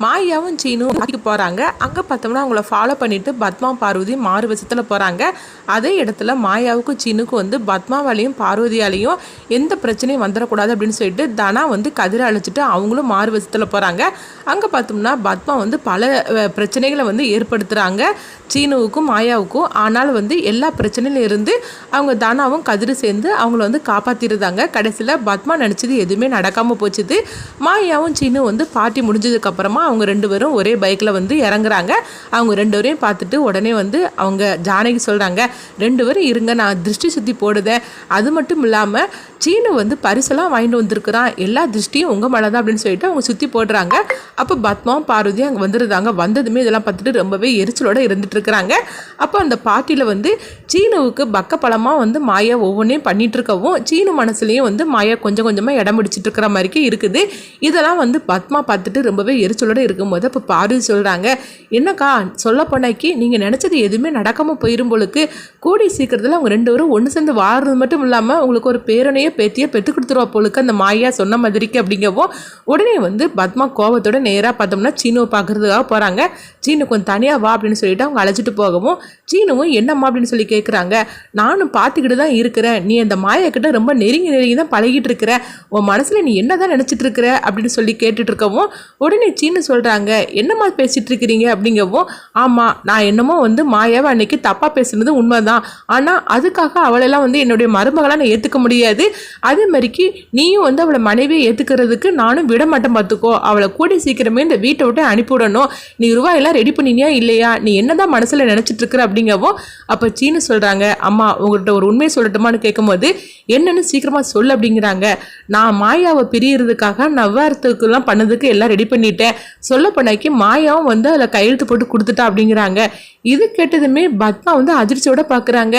மாயாவும் சீனும் வாக்கிக்கு போகிறாங்க அங்கே பார்த்தோம்னா அவங்கள ஃபாலோ பண்ணிவிட்டு பத்மா பார்வதி மாறு வசத்தில் போகிறாங்க அதே இடத்துல மாயாவுக்கும் சீனுக்கும் வந்து பத்மாவாலையும் பார்வதியாலையும் எந்த பிரச்சனையும் வந்துடக்கூடாது அப்படின்னு சொல்லிட்டு தனா வந்து கதிரை அழைச்சிட்டு அவங்களும் மாறு வசத்தில் போகிறாங்க அங்கே பார்த்தோம்னா பத்மா வந்து பல பிரச்சனைகளை வந்து ஏற்படுத்துகிறாங்க சீனுவுக்கும் மாயாவுக்கும். ஆனால் வந்து எல்லா பிரச்சனையிலும் இருந்து அவங்க தானாவும் கதிர் சேர்ந்து அவங்கள வந்து காப்பாற்றிருந்தாங்க கடைசியில் பத்மா நினச்சது எதுவுமே நடக்காமல் போச்சுது. மாயாவும் சீனு வந்து பார்ட்டி முடிஞ்சதுக்கப்புறமா அவங்க ரெண்டு பேரும் ஒரே பைக்கில் வந்து இறங்குறாங்க. அவங்க ரெண்டு பேரையும் பார்த்துட்டு உடனே வந்து அவங்க ஜானகி சொல்கிறாங்க ரெண்டு பேரும் இருங்க நான் திருஷ்டி சுற்றி போடுதேன். அது மட்டும் இல்லாமல் சீனு வந்து பரிசெல்லாம் வாங்கிட்டு வந்திருக்கிறான். எல்லா திருஷ்டியும் உங்கள் மேலே தான் அப்படின்னு சொல்லிட்டு அவங்க சுற்றி போடுறாங்க. அப்போ பத்மாவும் பார்வதியும் அங்கே வந்துருந்தாங்க. வந்ததுமே இதெல்லாம் பார்த்துட்டு ரொம்பவே எரிச்சலோடு இருந்துட்டு இருக்கிறாங்க. அப்போ அந்த பார்ட்டியில் வந்து சீனுவுக்கு பக்கப்பழமாக வந்து மாயா ஒவ்வொன்றையும் பண்ணிட்டு இருக்கவும் சீனு மனசுலேயும் வந்து மாயா கொஞ்சம் கொஞ்சமாக இடம் பிடிச்சிட்டு இருக்கிற மாதிரிக்கு இருக்குது. இதெல்லாம் வந்து பத்மா பார்த்துட்டு ரொம்பவே எரிச்சலோட இருக்கும்போது அப்போ பார்வதி சொல்கிறாங்க என்னக்கா சொல்ல போனாக்கி நீங்கள் நினச்சது எதுவுமே நடக்காமல் போயிரும் பொழுது கூடி சீக்கிரத்தில் அவங்க ரெண்டு பேரும் ஒன்று சேர்ந்து வாழ்றது மட்டும் இல்லாமல் உங்களுக்கு ஒரு பேரனையோ பேத்தியோ பெற்று கொடுத்துருவா போலுக்கு அந்த மாயா சொன்ன மாதிரிக்கு அப்படிங்கவும் உடனே வந்து பத்மா கோபத்தோட நேராக பார்த்தோம்னா சீனுவை பார்க்குறதுக்காக போகிறாங்க சீனு கொஞ்சம் தனியாக வா அப்படின்னு சொல்லிட்டு அவங்க அழைச்சிட்டு போகவும் சீனுவும் என்னம்மா அப்படின்னு சொல்லி கேட்குறாங்க நானும் பார்த்துக்கிட்டு தான் இருக்கிறேன். நீ அந்த மாயா ரொம்ப நெருங்கி நெருங்கி தான் பழகிட்டு இருக்கிற. உன் மனசில் நீ என்ன தான் நினச்சிட்டு இருக்கிற? அப்படின்னு சொல்லி கேட்டுட்டு இருக்கவும் உடனே சீனு சொல்கிறாங்க என்னம்மா பேசிகிட்டு இருக்கிறீங்க அப்படிங்கவும் ஆமாம் நான் என்னமோ வந்து மாயாவை அன்னைக்கு தப்பாக பேசுனது உண்மைதான். ஆனால் அதுக்காக அவளெல்லாம் வந்து என்னுடைய மருமகளாக நான் ஏற்றுக்க முடியாது. அதே மாதிரிக்கு நீயும் வந்து அவளை மனைவியை ஏற்றுக்கிறதுக்கு நானும் விட மாட்டேன் பார்த்துக்கோ அவளை கூடி சீக்கிரமே இந்த வீட்டை விட்டு அனுப்பிவிடணும் நீ ரூபாயெல்லாம் ரெடி பண்ணினியா இல்லையா? நீ என்னதான் மனசில் நினச்சிட்டு இருக்கிற அப்படிங்கவும் அப்போ சீனு சொல்கிறாங்க அம்மா உங்கள்கிட்ட ஒரு உண்மையை சொல்லட்டுமான்னு கேட்கும்போது என்னன்னு சீக்கிரமாக சொல்லு அப்படிங்கிறாங்க. நான் மாயாவை பிரியறதுக்காக நவ்வாரத்துக்குலாம் பண்ணதுக்கு எல்லாம் ரெடி பண்ணிட்டேன். சொல்ல போனாக்கி மாயாவும் வந்து அதில் கையெழுத்து போட்டு கொடுத்துட்டா அப்படிங்கிறாங்க. இது கேட்டதுமே பத்மா வந்து அதிர்ச்சியோட பார்க்குறாங்க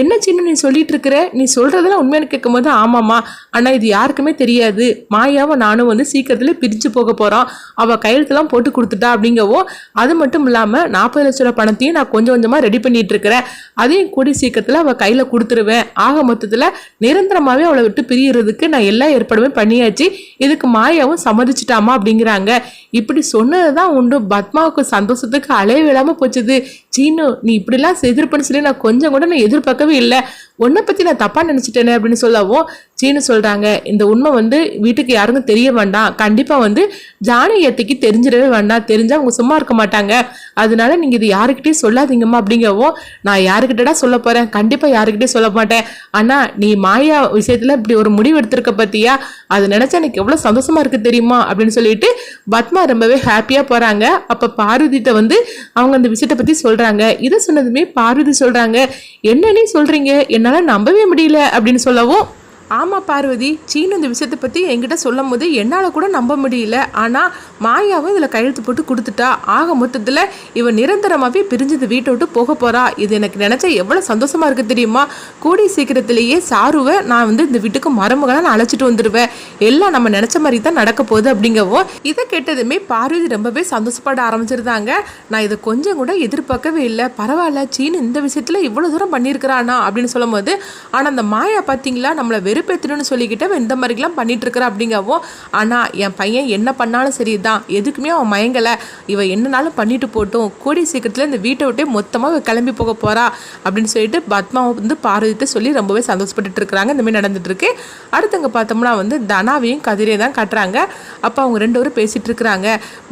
என்ன சின்ன நீ சொல்லிட்டு இருக்கிற? நீ சொல்கிறதெல்லாம் உண்மையான கேட்கும்போது ஆமாம்மா. ஆனால் இது யாருக்குமே தெரியாது. மாயாவும் நானும் வந்து சீக்கிரத்தில் பிரித்து போக போகிறோம் அவள் கையெழுத்துலாம் போட்டு கொடுத்துட்டா அப்படிங்கவோ அது மட்டும் இல்லாமல் நாற்பது லட்ச ரூபா பணத்தையும் நான் கொஞ்சம் கொஞ்சமாக ரெடி பண்ணிட்டு இருக்கிறேன். அதையும் கூடி சீக்கிரத்தில் அவள் கையில் கொடுத்துருவேன். ஆக மொத்தத்தில் நிரந்தரமாகவே அவளை விட்டு பிரியறதுக்கு நான் எல்லா ஏற்பாடுமே பண்ணியாச்சு. இதுக்கு மாயாவும் சம்மதிச்சிட்டாமா? அப்படிங்கிறாங்க. இப்படி சொன்னது தான் உண்டு. பத்மாவுக்கு சந்தோஷத்துக்கு அலைய விடாமல் போச்சுது. சீனு நீ இப்படிலாம் எதிர்ப்புன்னு சொல்லி நான் கொஞ்சம் கூட நான் எதிர்பார்க்கவே இல்லை. உன்னை பற்றி நான் தப்பாக நினச்சிட்டேனே அப்படின்னு சொல்லவும் சீனு சொல்கிறாங்க இந்த உண்மை வந்து வீட்டுக்கு யாருக்கும் தெரிய வேண்டாம். கண்டிப்பாக வந்து ஜானகியத்தைக்கு தெரிஞ்சிடவே வேண்டாம். தெரிஞ்சால் அவங்க சும்மா இருக்க மாட்டாங்க. அதனால நீங்கள் இது யாருக்கிட்டே சொல்லாதீங்கம்மா அப்படிங்கவும் நான் யாருக்கிட்டடா சொல்ல போகிறேன் கண்டிப்பாக யாருக்கிட்டே சொல்ல மாட்டேன். ஆனால் நீ மாயா விஷயத்தில் இப்படி ஒரு முடிவு எடுத்திருக்க பற்றியா அதை நினச்சா எனக்கு எவ்வளோ சந்தோஷமாக இருக்குது தெரியுமா? அப்படின்னு சொல்லிட்டு பத்மா ரொம்பவே ஹாப்பியாக போகிறாங்க அப்போ பார்வதிட்ட வந்து அவங்க அந்த விஷயத்தை பற்றி சொல்கிறாங்க இதை சொன்னதுமே பார்வதி சொல்கிறாங்க என்னன்னு சொல்கிறீங்க என்னால் நம்பவே முடியல அப்படின்னு சொல்லவும் ஆமாம் பார்வதி சீனு இந்த விஷயத்தை பற்றி என்கிட்ட சொல்லும் போது என்னால் கூட நம்ப முடியல. ஆனால் மாயாவும் இதில் கையெழுத்து போட்டு கொடுத்துட்டா. ஆக மொத்தத்தில் இவன் நிரந்தரமாகவே பிரிஞ்சு இந்த வீட்டை விட்டு போக போகிறா இது எனக்கு நினச்சா எவ்வளோ சந்தோஷமாக இருக்குது தெரியுமா? கூடிய சீக்கிரத்திலேயே சாருவை நான் வந்து இந்த வீட்டுக்கு மருமகளாக நான் அழைச்சிட்டு வந்துடுவேன் எல்லாம் நம்ம நினச்ச மாதிரி தான் நடக்க போகுது அப்படிங்கவும் இதை கேட்டதுமே பார்வதி ரொம்பவே சந்தோஷப்பட ஆரம்பிச்சிருந்தாங்க. நான் இதை கொஞ்சம் கூட எதிர்பார்க்கவே இல்லை. பரவாயில்ல சீனு இந்த விஷயத்தில் இவ்வளோ தூரம் பண்ணியிருக்கிறானா அப்படின்னு சொல்லும்போது ஆனால் அந்த மாயா பார்த்தீங்களா நம்மளை வெறும் வெறுப்பேற்றணும்னு சொல்லிக்கிட்டு அவன் இந்த மாதிரிலாம் பண்ணிட்டு இருக்கிறா அப்படிங்கவும் ஆனால் என் பையன் என்ன பண்ணாலும் சரி தான் எதுக்குமே அவன் மயங்கலை. இவன் என்னனாலும் பண்ணிட்டு போட்டோம். கூடிய சீக்கிரத்தில் இந்த வீட்டை விட்டே மொத்தமாக கிளம்பி போக போகிறா அப்படின்னு சொல்லிட்டு பத்மா வந்து பார்வதிட்டு சொல்லி ரொம்பவே சந்தோஷப்பட்டுட்டு இருக்கிறாங்க. இந்தமாதிரி நடந்துட்டுருக்கு. அடுத்தவங்க பார்த்தோம்னா வந்து தனாவையும் கதிரையும் தான் காட்டுறாங்க. அப்போ அவங்க ரெண்டு பேரும் பேசிகிட்டு இருக்கிறாங்க.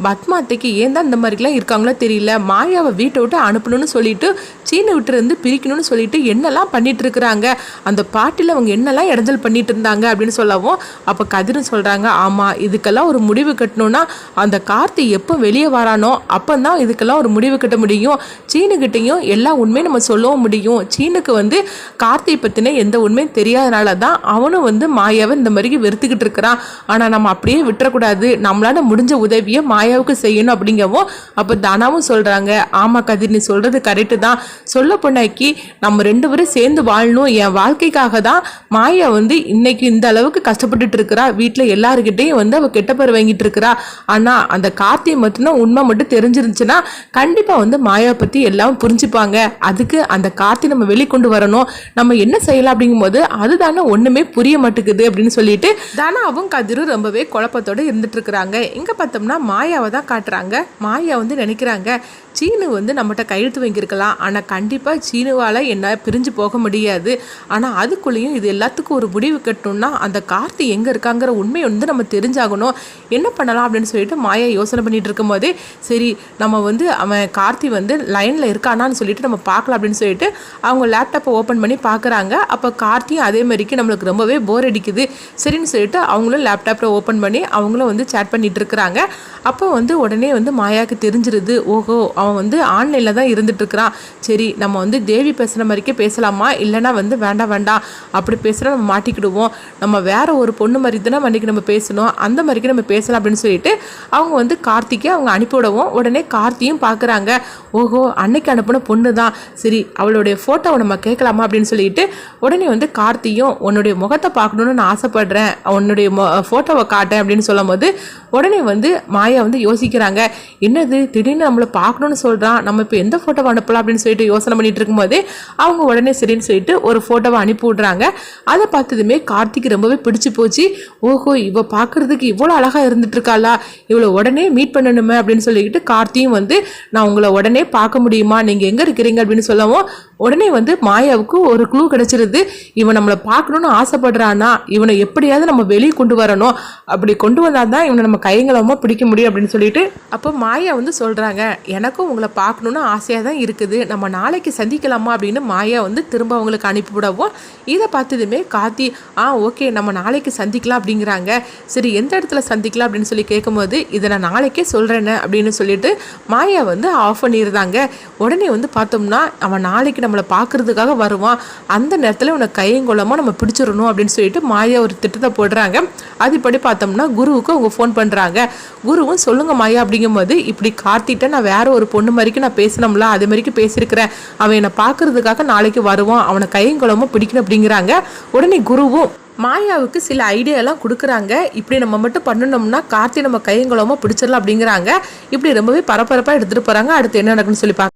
பத்மா அத்தைக்கு ஏன் தான் இந்த மாதிரிலாம் இருக்காங்களோ தெரியல. மாயாவை வீட்டை விட்டு அனுப்பணும்னு சொல்லிட்டு சீனை விட்டு இருந்து பிரிக்கணும்னு சொல்லிட்டு என்னெல்லாம் பண்ணிட்டு இருக்கிறாங்க? அந்த பாட்டில் அவங்க என்னெல்லாம் இடைஞ்சல் பண்ணிட்டு இருந்தாங்க அப்படின்னு சொல்லவும் அப்போ கதிரும் சொல்கிறாங்க ஆமாம் இதுக்கெல்லாம் ஒரு முடிவு கட்டணும்னா அந்த கார்த்தி எப்போ வெளியே வரானோ அப்போ தான் இதுக்கெல்லாம் ஒரு முடிவு கட்ட முடியும். சீனுக்கிட்டையும் எல்லா உண்மையும் நம்ம சொல்லவும் முடியும். சீனுக்கு வந்து கார்த்தியை பற்றின எந்த உண்மையும் தெரியாதனால தான் அவனும் வந்து மாயாவை இந்த மாதிரி வெறுத்துக்கிட்டு இருக்கிறான். ஆனால் நம்ம அப்படியே விட்டுறக்கூடாது. நம்மளால் முடிஞ்ச உதவியை மாயாவுக்கு செய்யணும் அப்படிங்கவும் அப்போ தானாவும் சொல்கிறாங்க ஆமாம் கதிர் நீ சொல்கிறது கரெக்டு தான் சொல்ல பொண்ணாக்கி நம்ம ரெண்டு பேரும் சேர்ந்து வாழணும். என் வாழ்க்கைக்காக தான் மாயா வந்து வந்து இன்னைக்கு இந்த அளவுக்கு கஷ்டப்பட்டுட்டு இருக்கிறா. வீட்டில் எல்லாருக்கிட்டையும் வந்து அவள் கெட்ட பேர் வாங்கிட்டு இருக்கிறா. ஆனால் அந்த கார்த்தியை மட்டும்தான் உண்மை மட்டும் தெரிஞ்சிருந்துச்சுன்னா கண்டிப்பாக வந்து மாயாவை பற்றி எல்லாம் புரிஞ்சுப்பாங்க. அதுக்கு அந்த கார்த்தி நம்ம வெளிக்கொண்டு வரணும். நம்ம என்ன செய்யலாம் அப்படிங்கும்போது அதுதானே ஒன்றுமே புரிய மாட்டேங்குது அப்படின்னு சொல்லிட்டு தானாவும் கதிரும் ரொம்பவே குழப்பத்தோடு இருந்துட்டு இருக்கிறாங்க. இங்கே பார்த்தோம்னா மாயாவை தான் காட்டுறாங்க. மாயா வந்து நினைக்கிறாங்க சீனு வந்து நம்மகிட்ட கையெழுத்து வாங்கியிருக்கலாம். ஆனால் கண்டிப்பாக சீனுவால் என்ன பிரிஞ்சு போக முடியாது. ஆனால் அதுக்குள்ளேயும் இது எல்லாத்துக்கும் ஒரு முடிவு கட்டணும்னா அந்த கார்த்தி எங்கே இருக்காங்கிற உண்மை வந்து நம்ம தெரிஞ்சாகணும். என்ன பண்ணலாம் அப்படின்னு சொல்லிட்டு மாயா யோசனை பண்ணிட்டு இருக்கும்போதே சரி நம்ம வந்து அவன் கார்த்தி வந்து லைனில் இருக்கானான்னு சொல்லிட்டு நம்ம பார்க்கலாம் அப்படின்னு சொல்லிட்டு அவங்க லேப்டாப்பை ஓப்பன் பண்ணி பார்க்குறாங்க. அப்போ கார்த்தியும் அதே மாதிரிக்கு நம்மளுக்கு ரொம்பவே போர் அடிக்குது. சரின்னு சொல்லிட்டு அவங்களும் லேப்டாப்பில் ஓப்பன் பண்ணி அவங்களும் வந்து சேட் பண்ணிட்டு இருக்கிறாங்க. அப்போ வந்து உடனே வந்து மாயாவுக்கு தெரிஞ்சிருது ஓஹோ அவன் வந்து ஆன்லைனில் தான் இருந்துட்டுருக்கிறான் சரி நம்ம வந்து தேவி பேசுகிற மாதிரிக்கே பேசலாமா? இல்லைனா வந்து வேண்டாம் வேண்டாம். அப்படி பேசுகிறா நம்ம மாட்டிக்கிடுவோம். நம்ம வேறு ஒரு பொண்ணு மாதிரி தானே அன்றைக்கி நம்ம பேசணும். அந்த மாதிரிக்கு நம்ம பேசலாம் அப்படின்னு சொல்லிட்டு அவங்க வந்து கார்த்திக்கே அவங்க அனுப்பிவிடவும் உடனே கார்த்தியும் பார்க்குறாங்க. ஓஹோ அன்னைக்கு அனுப்பின பொண்ணு தான். சரி அவளுடைய ஃபோட்டோவை நம்ம கேட்கலாமா அப்படின்னு சொல்லிட்டு உடனே வந்து கார்த்தியும் உன்னுடைய முகத்தை பார்க்கணுன்னு நான் ஆசைப்படுறேன். உன்னுடைய மொ ஃபோட்டோவை காட்டேன் அப்படின்னு சொல்லும் போது உடனே வந்து மாயா வந்து யோசிக்கிறாங்க. என்னது திடீர்னு நம்மளை பார்க்கணுன்னு சொல்கிறான் நம்ம இப்போ எந்த ஃபோட்டோவை அனுப்பலாம் அப்படின்னு சொல்லிட்டு யோசனை பண்ணிட்டு இருக்கும்போதே அவங்க உடனே சரின்னு சொல்லிட்டு ஒரு ஃபோட்டோவை அனுப்பி விட்றாங்க. அதை பார்த்ததுமே கார்த்திக் ரொம்பவே பிடிச்சி போச்சு. ஓஹோ இவள் பார்க்கறதுக்கு இவ்வளோ அழகாக இருந்துட்டு இருக்காளா? இவளை உடனே மீட் பண்ணணுமே அப்படின்னு சொல்லிக்கிட்டு கார்த்தியும் வந்து நான் உங்களை உடனே பார்க்க முடியுமா? நீங்கள் எங்கே இருக்கிறீங்க? அப்படின்னு சொல்லவும் உடனே வந்து மாயாவுக்கு ஒரு க்ளூ கிடைச்சிருது. இவன் நம்மளை பார்க்கணுன்னு ஆசைப்படுறானா? இவனை எப்படியாவது நம்ம வெளியே கொண்டு வரணும். அப்படி கொண்டு வந்தால் தான் இவனை நம்ம கைங்களமாக பிடிக்க முடியும் அப்படின்னு சொல்லிட்டு அப்போ மாயா வந்து சொல்கிறாங்க எனக்கும் உங்களை பார்க்கணுன்னு ஆசையாக தான் இருக்குது. நம்ம நாளைக்கு சந்திக்கலாமா அப்படின்னு மாயா வந்து திரும்ப அவங்களுக்கு அனுப்பிவிடவும் இதை பார்த்ததுமே காத்தி ஆ ஓகே நம்ம நாளைக்கு சந்திக்கலாம் அப்படிங்கிறாங்க. சரி எந்த இடத்துல சந்திக்கலாம் அப்படின்னு சொல்லி கேட்கும்போது இதை நான் நாளைக்கே சொல்கிறேன்னு அப்படின்னு சொல்லிட்டு மாயா வந்து ஆஃப் பண்ணியிருந்தாங்க உடனே வந்து பார்த்தோம்னா அவன் நாளைக்கு நம்மளை பார்க்கறதுக்காக வருவான். அந்த நேரத்தில் உனக்கு கையங்கொள்ளமாக நம்ம பிடிச்சிடணும் அப்படின்னு சொல்லிட்டு மாயா ஒரு திட்டத்தை போடுறாங்க. அதுபடி பார்த்தோம்னா குருவுக்கு அவங்க ஃபோன் பண்ணுறாங்க குருவும் சொல்லுங்கள் மாயா அப்படிங்கும்போது இப்படி கார்த்திட்ட நான் வேற ஒரு பொண்ணு மாதிரிக்கு நான் பேசினோம்ல அது மாதிரிக்கு பேசியிருக்கிறேன். அவன் என்னை பார்க்கறதுக்காக நாளைக்கு வருவான். அவனை கையங்குளமும் பிடிக்கணும் அப்படிங்கிறாங்க. உடனே குருவும் மாயாவுக்கு சில ஐடியாலாம் கொடுக்குறாங்க. இப்படி நம்ம மட்டும் பண்ணணும்னா கார்த்தி நம்ம கையங்குளமாக பிடிச்சிடலாம் அப்படிங்கிறாங்க. இப்படி ரொம்பவே பரபரப்பாக எடுத்துகிட்டு போகிறாங்க அடுத்து என்ன நடக்குன்னு சொல்லி பார்க்க